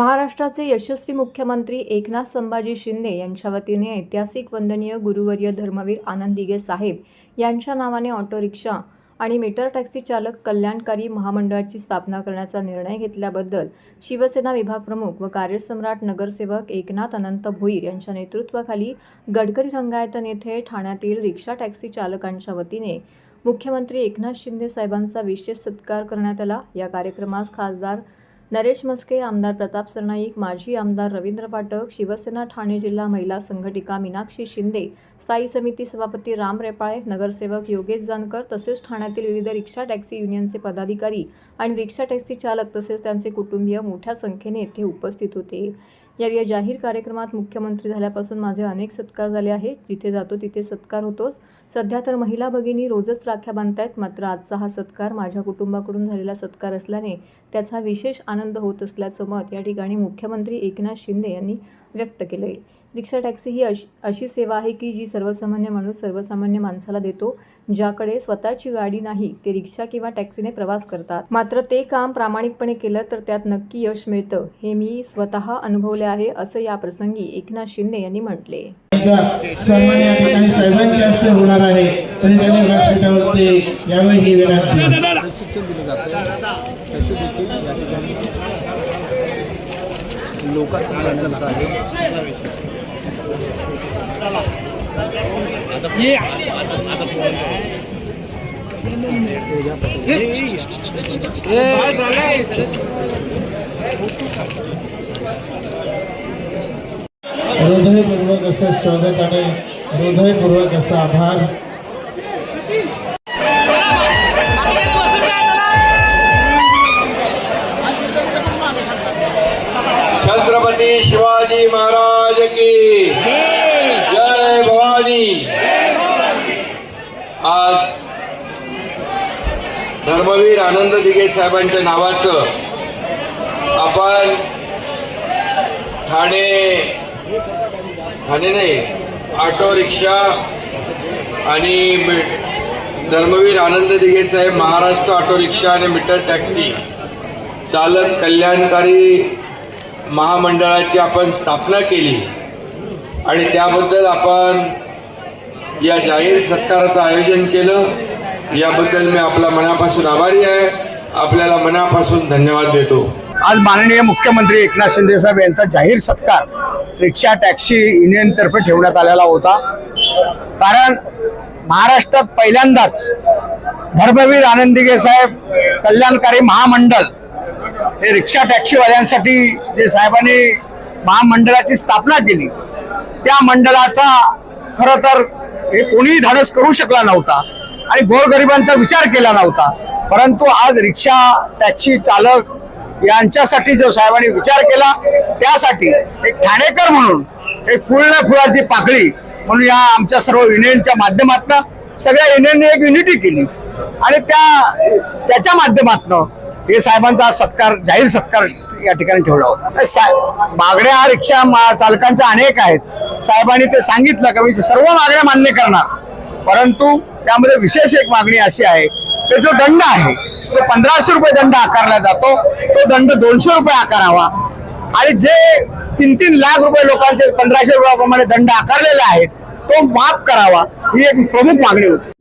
महाराष्ट्राचे यशस्वी मुख्यमंत्री एकनाथ संभाजी शिंदे यांच्या वतीने ऐतिहासिक वंदनीय गुरुवर्य धर्मवीर आनंद साहेब यांच्या नावाने ऑटो रिक्षा आणि मीटर टॅक्सी चालक कल्याणकारी महामंडळाची स्थापना करण्याचा निर्णय घेतल्याबद्दल शिवसेना विभाग प्रमुख व कार्यसम्राट नगरसेवक एकनाथ अनंत भोईर यांच्या नेतृत्वाखाली गडकरी रंगायतन येथे ठाण्यातील रिक्षा टॅक्सी चालकांच्या वतीने मुख्यमंत्री एकनाथ शिंदे साहेबांचा विशेष सत्कार करण्यात आला. या कार्यक्रमास खासदार नरेश मस्के आमदार प्रताप सरनाईक माजी आमदार रवींद्र पाटक शिवसेना ठाणे जिल्हा महिला संघटिका मीनाक्षी शिंदे स्थायी समिती सभापती राम रेपाळे नगरसेवक योगेश जानकर तसेच ठाण्यातील विविध रिक्षा टॅक्सी युनियनचे पदाधिकारी आणि रिक्षा टॅक्सी चालक तसेच त्यांचे कुटुंबीय मोठ्या संख्येने येथे उपस्थित होते. या या जाहीर कार्यक्रमात मुख्यमंत्री झाल्यापासून माझे अनेक सत्कार झाले आहेत. जिथे जातो तिथे सत्कार होतोच. सध्या तर महिला भगिनी रोजच राख्या बांधतायत. मात्र आजचा हा सत्कार माझ्या कुटुंबाकडून झालेला सत्कार असल्याने त्याचा विशेष आनंद होत असल्याचं मत या ठिकाणी मुख्यमंत्री एकनाथ शिंदे यांनी व्यक्त केलं आहे रिक्षा टॅक्सी ही अशी अशी सेवा आहे की जी सर्वसामान्य माणूस सर्वसामान्य माणसाला देतो ज्याकडे स्वतःची गाडी नाही ते रिक्षा किंवा टॅक्सीने प्रवास करतात. मात्र ते काम प्रामाणिकपणे केलं तर त्यात नक्की यश मिळतं हे मी स्वतः अनुभवले आहे असं या प्रसंगी एकनाथ शिंदे यांनी म्हटले. होणार आहे या हृदयपूर्वक स्वागत आणि हृदयपूर्वक आभार छत्रपती शिवाजी महाराज धर्मवीर आनंद दिघे साहेबांच्या नावाचं आपण ठाणे ठाणे नाही ऑटो रिक्षा आणि मी- धर्मवीर आनंद दिघे साहेब महाराष्ट्र ऑटो रिक्षा आणि मीटर टॅक्सी चालक कल्याणकारी महामंडळाची आपण स्थापना केली. आणि त्याबद्दल आपण या जाहीर सत्काराचं आयोजन केलं. याबद्दल मी आपला मनापासून आभारी आहे. आपल्याला मनापासून धन्यवाद देतो. आज माननीय मुख्यमंत्री एकनाथ शिंदे साहेब यांचा जाहीर सत्कार रिक्षा टॅक्सी युनियनतर्फे ठेवण्यात आलेला होता. कारण महाराष्ट्रात पहिल्यांदाच धर्मवीर आनंदिगे साहेब कल्याणकारी महामंडळ हे रिक्षा टॅक्सीवाल्यांसाठी जे साहेबांनी महामंडळाची स्थापना केली त्या मंडळाचा खरं तर हे कोणीही धाडस करू शकला नव्हता. आणि गोरगरिबांचा विचार केला नव्हता. परंतु आज रिक्षा टॅक्सी चालक यांच्यासाठी जो साहेबांनी विचार केला त्यासाठी एक ठाणेकर म्हणून एक पूर्ण फुलाची पाकळी म्हणून या आमच्या सर्व युनियनच्या माध्यमातून सगळ्या युनियनने एक युनिटी केली. आणि त्या त्याच्या माध्यमातनं हे साहेबांचा सत्कार जाहीर सत्कार या ठिकाणी ठेवला होता. सा- मागण्या रिक्षा मा- चालकांच्या अनेक आहेत. साहेबांनी ते सांगितलं का मी सर्व मागण्या मान्य करणार. परंतु त्यामध्ये विशेष एक मागणी अशी आहे की जो दंड आहे तो पंधराशे रुपये दंड आकारला जातो तो दंड दोनशे रुपये आकारावा. आणि जे तीन तीन लाख रुपये लोकांचे पंधराशे रुपयाप्रमाणे दंड आकारलेले आहेत तो माफ करावा ही एक प्रमुख मागणी होती.